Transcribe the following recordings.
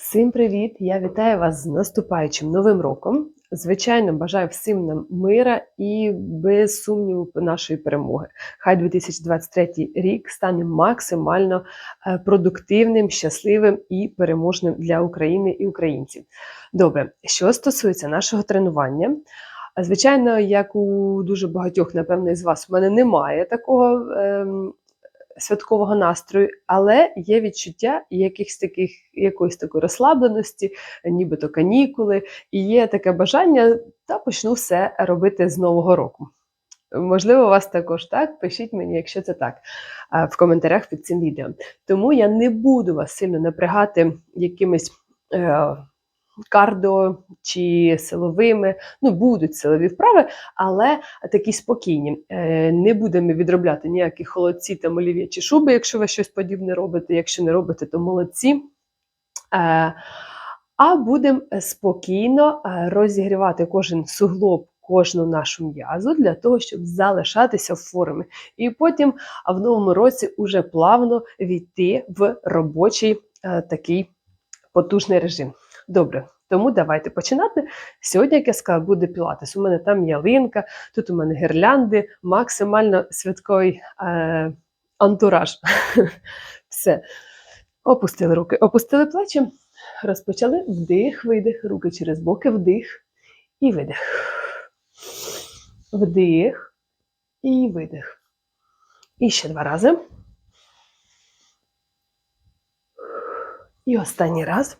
Всім привіт! Я вітаю вас з наступаючим новим роком. Звичайно, бажаю всім нам мира і без сумніву нашої перемоги. Хай 2023 рік стане максимально е, продуктивним, щасливим і переможним для України і українців. Добре, що стосується нашого тренування. Звичайно, як у дуже багатьох, напевно, із вас, у мене немає такого ем, святкового настрою, але є відчуття якихось таких, якоїсь такої розслабленості, нібито канікули, і є таке бажання, та почну все робити з Нового року. Можливо, у вас також так. Пишіть мені, якщо це так, в коментарях під цим відео. Тому я не буду вас сильно напрягати якимись кардо чи силовими. Ну, будуть силові вправи, але такі спокійні. Е, Не будемо відробляти ніякі холодці та олів'я чи шуби, якщо ви щось подібне робите. Якщо не робите, то молодці. Е, А будемо спокійно е, розігрівати кожен суглоб, кожну нашу м'язу для того, щоб залишатися в формі. І потім в новому році уже плавно війти в робочий такий потужний режим. Добре, тому давайте починати. Сьогодні, як я сказала, буде пілатес. У мене там ялинка, тут у мене гірлянди, максимально святковий е, антураж. Все. Опустили руки, опустили плечі, розпочали вдих, видих, руки через боки, вдих і видих. Вдих і видих. І ще два рази. І останній раз.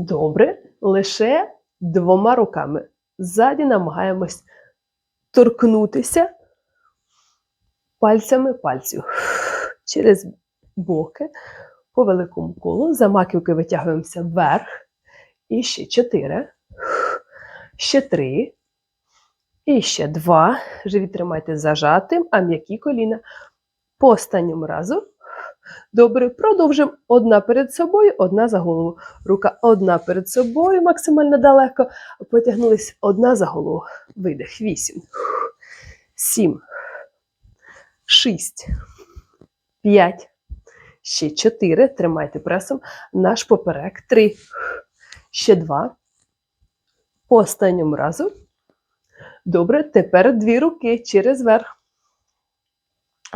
Добре. Лише двома руками. Ззаді намагаємось торкнутися пальцями пальців. Через боки по великому колу. За маківки витягуємося вверх. І ще чотири. Ще три. І ще два. Живіт тримайте зажатим, а м'які коліна. По останньому разу. Добре, продовжимо. Одна перед собою, одна за голову. Рука одна перед собою, максимально далеко. Потягнулись одна за голову. Видих. Вісім. Сім. Шість. П'ять. Ще чотири. Тримайте пресом. Наш поперек. Три. Ще два. По останньому разу. Добре, тепер дві руки через верх.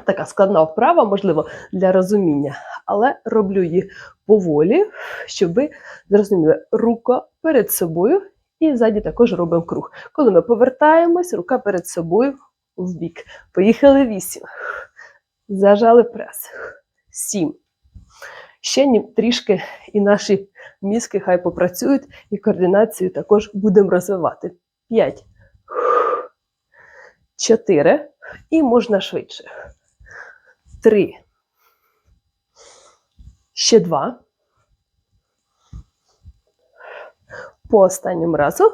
Така складна вправа, можливо, для розуміння, але роблю її поволі, щоб ви зрозуміли, рука перед собою і ззаді також робимо круг. Коли ми повертаємось, рука перед собою в бік. Поїхали вісім. Зажали прес. Сім. Ще трішки і наші мізки хай попрацюють, і координацію також будемо розвивати. П'ять. Чотири. І можна швидше. Три. Ще два. По останньому разу.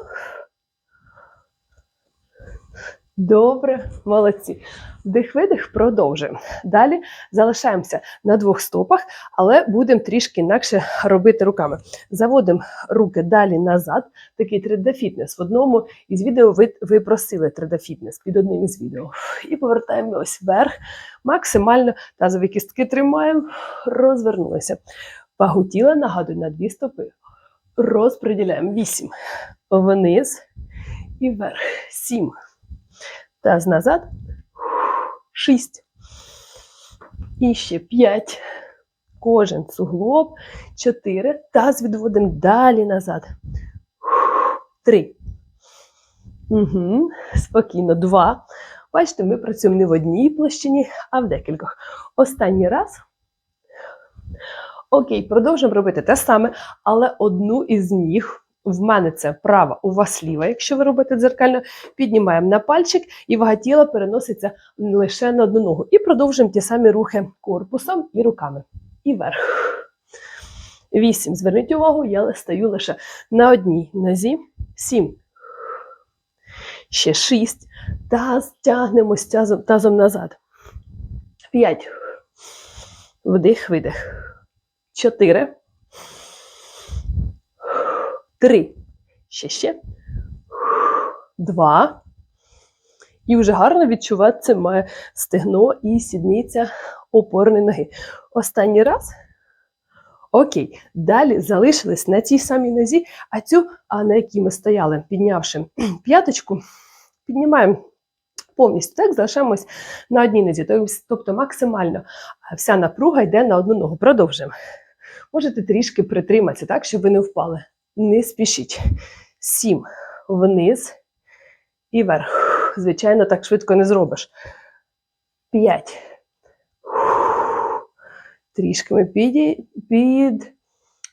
Добре, молодці. Вдих-видих, продовжуємо. Далі залишаємося на двох стопах, але будемо трішки інакше робити руками. Заводимо руки далі назад, такий 3D-фітнес. В одному із відео ви, ви просили 3D-фітнес під одним із відео. І повертаємо ось вверх. Максимально тазові кістки тримаємо, розвернулися. Вагу тіла нагадую на дві стопи. Розподіляємо. Вісім. Вниз і вверх. Сім. Таз назад. Шість. І ще п'ять. Кожен суглоб. Чотири. Таз відводимо далі назад. Три. Угу. Спокійно. Два. Бачите, ми працюємо не в одній площині, а в декількох. Останній раз. Окей, продовжуємо робити те саме, але одну із ніг. В мене це права, у вас ліва, якщо ви робите дзеркально, піднімаємо на пальчик, і вага тіла переноситься лише на одну ногу. І продовжуємо ті самі рухи корпусом і руками. І вверх. Вісім. Зверніть увагу, я стою лише на одній нозі. Сім. Ще шість. Таз тягнемось тазом, тазом назад. П'ять. Вдих, видих. Чотири. Три. Ще ще. Два. І вже гарно відчувати це має стегно і сідниця опорної ноги. Останній раз. Окей, далі залишились на тій самій нозі, а цю, а на якій ми стояли, піднявши п'яточку, піднімаємо повністю. Так, залишаємось на одній нозі. Тобто максимально вся напруга йде на одну ногу. Продовжуємо. Можете трішки притриматися, так, щоб ви не впали. Не спішіть. Сім вниз і вверх. Звичайно, так швидко не зробиш. П'ять. Трішки ми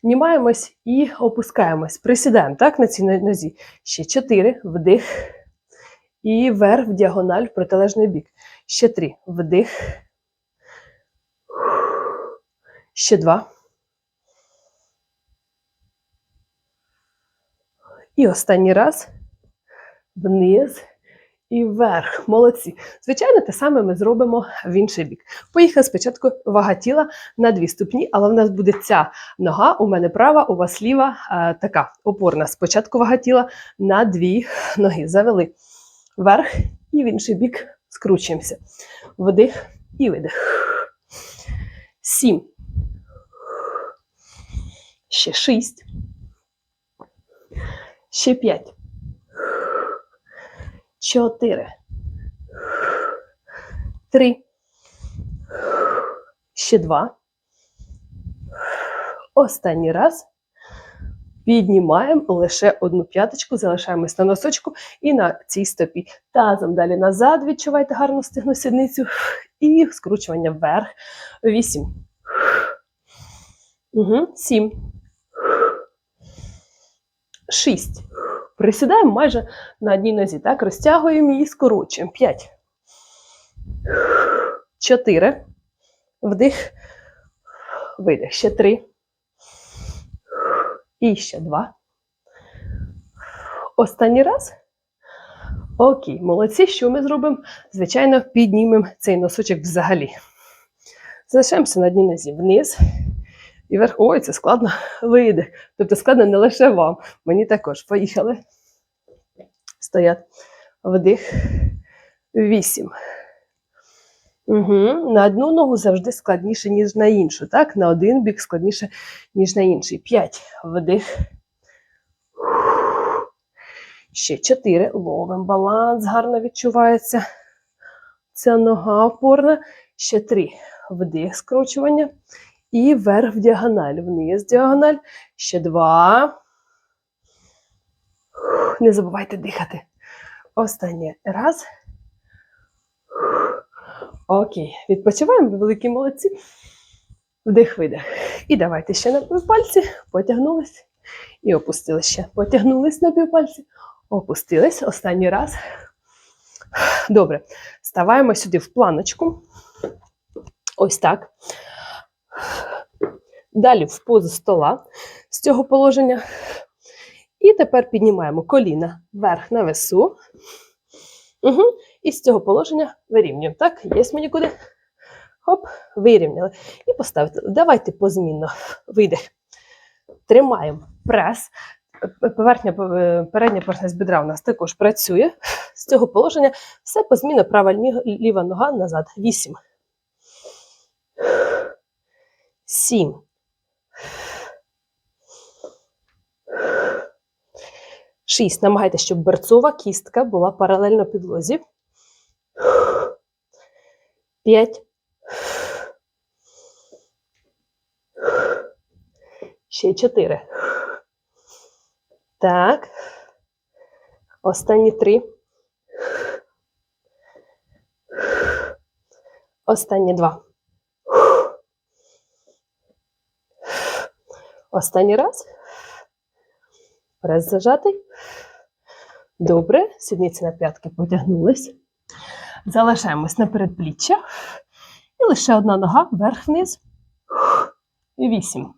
піднімаємось і опускаємось. Присідаємо так, на цій нозі. Ще чотири. Вдих. І вверх в діагональ в протилежний бік. Ще три. Вдих. Ще два. І останній раз. Вниз і вверх. Молодці. Звичайно, те саме ми зробимо в інший бік. Поїхали спочатку вага тіла на дві ступні, але в нас буде ця нога, у мене права, у вас ліва, а, така опорна. Спочатку вага тіла на дві ноги. Завели вверх і в інший бік скручуємося. Вдих і видих. Сім. Ще шість. Ще п'ять. Чотири. Три. Ще два. Останній раз. Піднімаємо лише одну п'яточку, залишаємось на носочку і на цій стопі. Тазом далі назад. Відчувайте гарну стигну сідницю. І скручування вверх. Вісім. Угу. Сім. Шість. Присідаємо майже на одній нозі. Так, розтягуємо її, скорочуємо. П'ять. Чотири. Вдих. Видих. Ще три. І ще два. Останній раз. Окей, молодці. Що ми зробимо? Звичайно, піднімемо цей носочок взагалі. Залишаємося на одній нозі вниз. І вверх. Ой, це складно. Видих. Тобто складно не лише вам. Мені також. Поїхали. Стоять. Вдих. Вісім. Угу. На одну ногу завжди складніше, ніж на іншу. Так? На один бік складніше, ніж на інший. П'ять. Вдих. Ще чотири. Ловим баланс. Гарно відчувається. Ця нога опорна. Ще три. Вдих, скручування. І вверх в діагональ. Вниз діагональ. Ще два. Не забувайте дихати. Останній раз. Окей. Відпочиваємо, великі молодці. Вдих, видих. І давайте ще на півпальці. Потягнулись. І опустились ще. Потягнулись на півпальці. Опустились. Останній раз. Добре. Ставаємо сюди в планочку. Ось так. Далі в позу стола з цього положення. І тепер піднімаємо коліна вверх на весу. Угу. І з цього положення вирівнюємо. Так, є мені куди. Хоп, вирівняли. І поставити. Давайте позмінно. Видих. Тримаємо прес. Поверхня, передня поверхня з бедра у нас також працює. З цього положення все позмінно, права ліва нога назад. Вісім. Сім. Шість. Намагайтеся, щоб берцова кістка була паралельно підлозі. П'ять. Ще чотири. Так. Останні три. Останні два. Останній раз. Прес зажатий. Добре. Сідниці на п'ятки потягнулись. Залишаємось на передпліччя. І лише одна нога вверх-вниз. І вісім.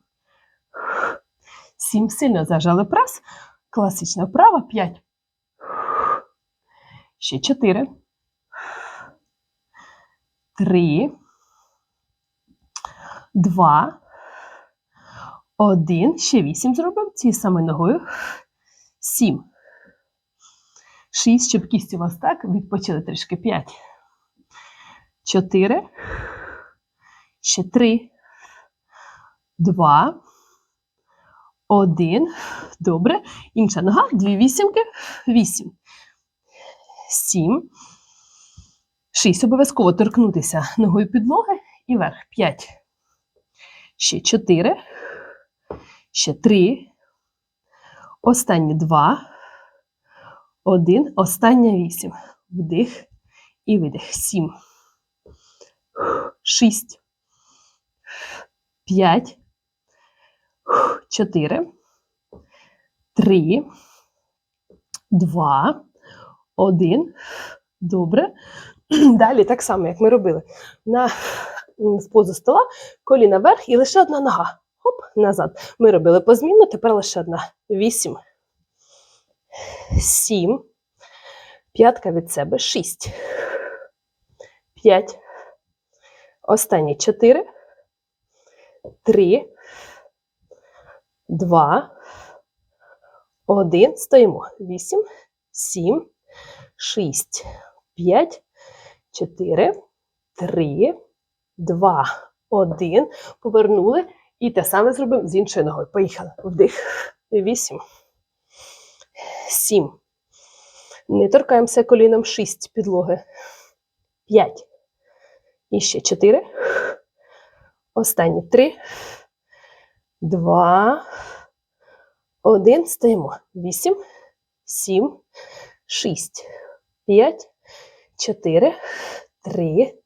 Сім. Сильно зажали прес. Класична вправа. П'ять. Ще чотири. Три. Два. Один. Ще вісім зробимо. Цією самою ногою. Сім. Шість, щоб кісті у вас так. Відпочили трішки. П'ять. Чотири. Ще три. Два. один. Добре. Інша нога. Дві вісімки. Вісім. Сім. Шість. Обов'язково торкнутися ногою підлоги і вверх. П'ять. Ще чотири. Ще три. Останні два. Один. Остання вісім. Вдих і видих. Сім. Шість. П'ять. Чотири. Три. Два. Один. Добре. Далі так само, як ми робили. На з позу стола, коліна вверх і лише одна нога. Хоп, назад. Ми робили позмінно, тепер лише одна. Вісім. Сім. П'ятка від себе. Шість. П'ять. Останні чотири. Три. Два. Один. Стоїмо. Вісім. Сім. Шість. П'ять. Чотири. Три. Два. Один. Повернули. І те саме зробимо з іншою ногою. Поїхали. Вдих. Вісім. Сім. Не торкаємося коліном. Шість підлоги. П'ять. І ще чотири. Останні три. Два. Один. Стоїмо. Вісім. Сім. Шість. П'ять. Чотири. Три.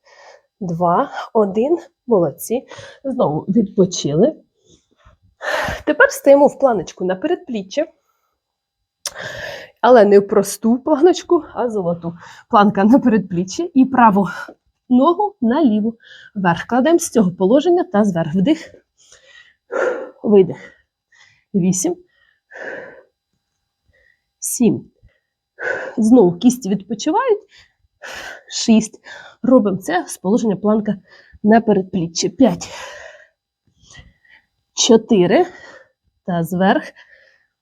Два. Один. Молодці. Знову відпочили. Тепер стоїмо в планочку на передпліччя. Але не в просту планочку, а золоту. Планка на передпліччя і праву ногу на ліву. Вверх кладемо з цього положення та зверх. Вдих. Видих. Вісім. Сім. Знову кісті відпочивають. Шість. Робимо це з положення планка на передпліччя. П'ять. Чотири. Та зверх.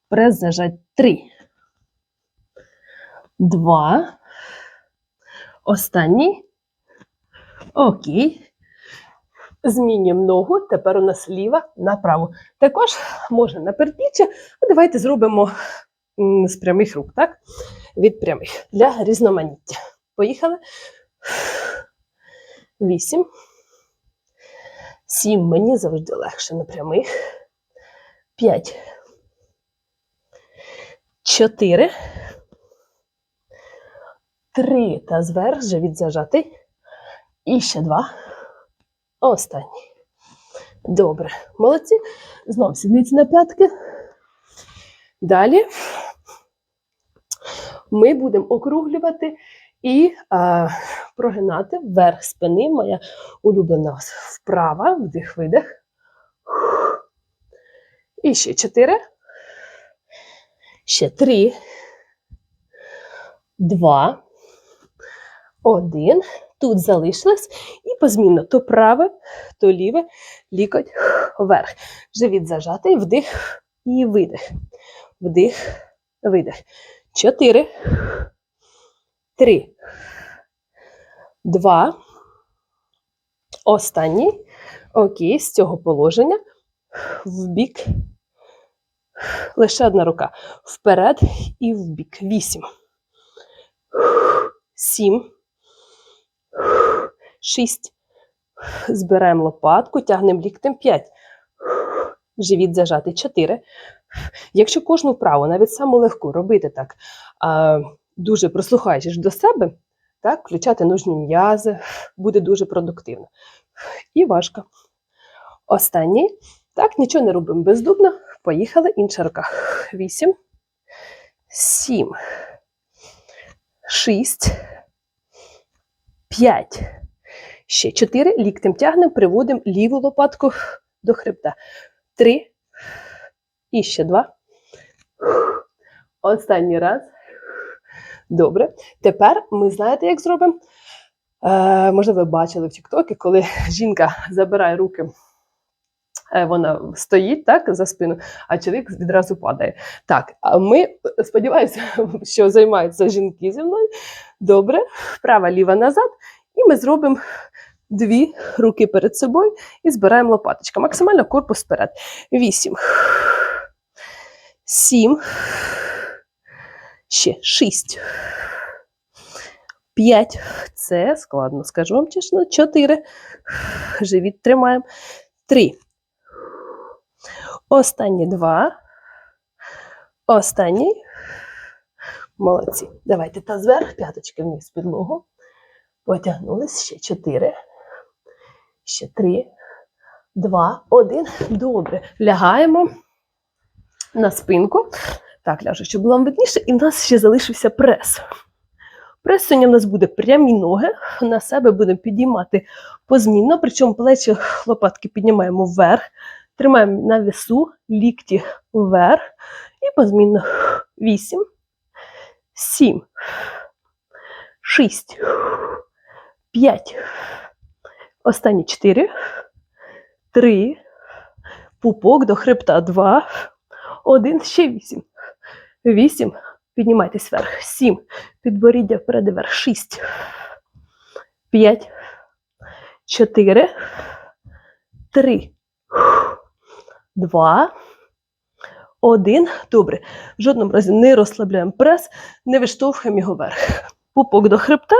Прес зажать. Три. Два. Останній. Окей. Змінюємо ногу. Тепер у нас ліва направо. Також можна на передпліччя. А давайте зробимо з прямих рук, так? Від прямих для різноманіття. Поїхали. Вісім. Сім. Мені завжди легше на прямих. П'ять. Чотири. Три. Та зверх живіт зажатий. І ще два. Останній. Добре. Молодці. Знову сідниці на п'ятки. Далі ми будемо округлювати і а, прогинати вверх спини. Моя улюблена вправа, вдих, видих. І ще чотири. Ще три. Два. Один. Тут залишилось. І позмінно то праве, то ліве, лікоть вверх. Живіт зажатий, вдих і видих. Вдих, видих. Чотири. Три. Два. Останній. Окей, з цього положення. В бік. Лише одна рука. Вперед і в бік. Вісім. Сім. Шість. Збираємо лопатку, тягнемо ліктем. П'ять. Живіт зажати. Чотири. Якщо кожну вправу, навіть саму легку, робити так, дуже прислухаючись до себе, так, включати нужні м'язи, буде дуже продуктивно. І важко. Останній. Так, нічого не робимо бездумно. Поїхали. Інша рука. Вісім. Сім. Шість. П'ять. Ще чотири. Ліктем тягнемо, приводимо ліву лопатку до хребта. Три. І ще два. Останній раз. Добре. Тепер ми знаєте, як зробимо? Е, можливо, ви бачили в Тіктокі, коли жінка забирає руки, е, вона стоїть так за спину, а чоловік відразу падає. Так, а ми сподіваюся, що займаються жінки зі мною. Добре, права, ліва назад. І ми зробимо дві руки перед собою і збираємо лопаточка. Максимально корпус вперед. Вісім. сім, ще шість, п'ять. Це складно, скажу вам чесно. Чотири. Живіт тримаємо. Три. Останні два. Останній. Молодці. Давайте та зверх, п'яточки вниз підлогу. Потягнулись ще чотири. Ще три, два, один. Добре. Лягаємо на спинку. Так, ляжу, щоб було вам видніше, і в нас ще залишився прес. Прес сьогодні в нас буде прямі ноги. На себе будемо підіймати позмінно, причому плечі лопатки піднімаємо вверх, тримаємо на весу, лікті вверх і позмінно. Вісім, сім, шість, п'ять. Останні чотири, три, пупок до хребта два, один, ще вісім. Вісім. Піднімайтесь вверх. Сім. Підборіддя вперед і вверх. Шість. П'ять. Чотири. Три. Два. Один. Добре. В жодному разі не розслабляємо прес, не виштовхуємо його вверх. Пупок до хребта.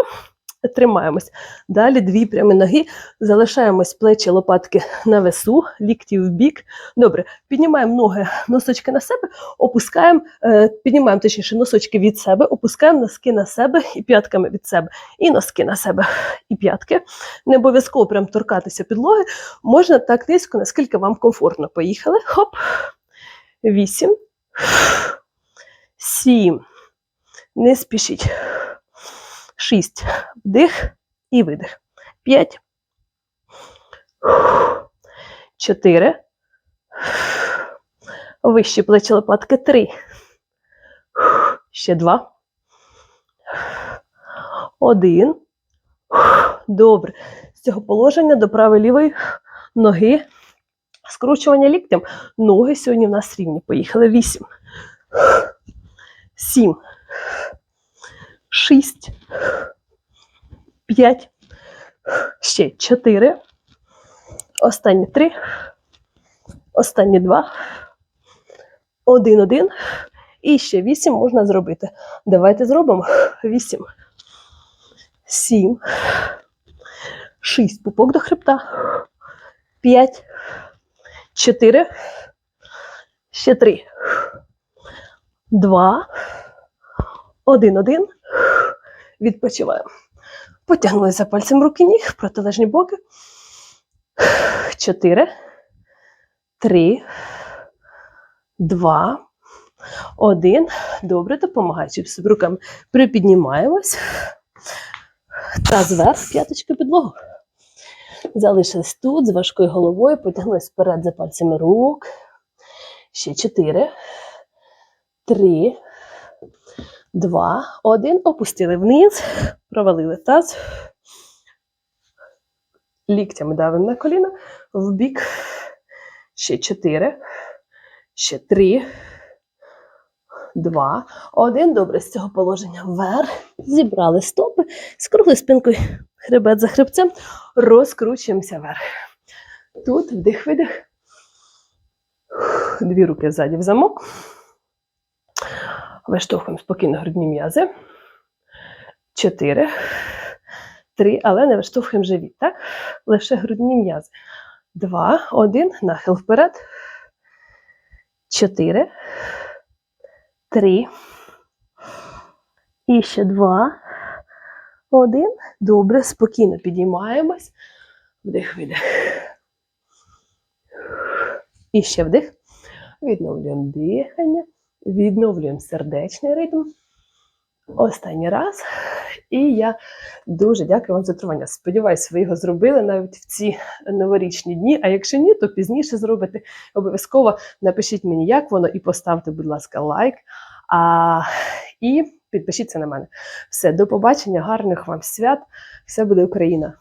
Тримаємось. Далі дві прямі ноги. Залишаємось плечі лопатки на весу, лікті в бік. Добре, піднімаємо ноги, носочки на себе, опускаємо, е, піднімаємо точніше носочки від себе, опускаємо носки на себе і п'ятками від себе. І носки на себе, і п'ятки. Не обов'язково прям торкатися підлоги. Можна так низько, наскільки вам комфортно. Поїхали. Хоп. Вісім. Сім. Не спішіть. Шість. Вдих і видих. П'ять. Чотири. Вищі плечі лопатки. Три. Ще два. Один. Добре. З цього положення до правої лівої ноги. Скручування ліктем. Ноги сьогодні в нас рівні. Поїхали. Вісім. Сім. Шість. П'ять. Ще чотири. Останні три. Останні два. Один, один. І ще вісім можна зробити. Давайте зробимо. Вісім. Сім. Шість. Пупок до хребта. П'ять. Чотири. Ще три. Два. Один, один. Відпочиваємо. Потягнулися пальцем руки ніг, протилежні боки. Чотири. Три. Два. Один. Добре, допомагаючи руками. Припіднімаємось. Та зверх п'яточки підлогу. Залишились тут з важкою головою, потягнулись вперед за пальцями рук. Ще чотири. Три. Два. Один. Опустили вниз. Провалили таз. Ліктями давимо на коліна. В бік. Ще чотири. Ще три. Два. Один. Добре, з цього положення вверх. Зібрали стопи. З круглою спинкою хребет за хребцем. Розкручуємося вверх. Тут вдих, видих. Дві руки ззаді в замок. Виштовхуємо спокійно грудні м'язи. Чотири. Три, але не виштовхуємо живіт, так? Лише грудні м'язи. Два, один, нахил вперед. Чотири. Три. І ще два. Один. Добре, спокійно підіймаємось. Вдих, видих. І ще вдих. Відновлюємо дихання. Відновлюємо сердечний ритм. Останній раз. І я дуже дякую вам за тренування. Сподіваюсь, ви його зробили навіть в ці новорічні дні. А якщо ні, то пізніше зробите. Обов'язково напишіть мені, як воно, і поставте, будь ласка, лайк. А, і підпишіться на мене. Все, до побачення, гарних вам свят. Все буде Україна!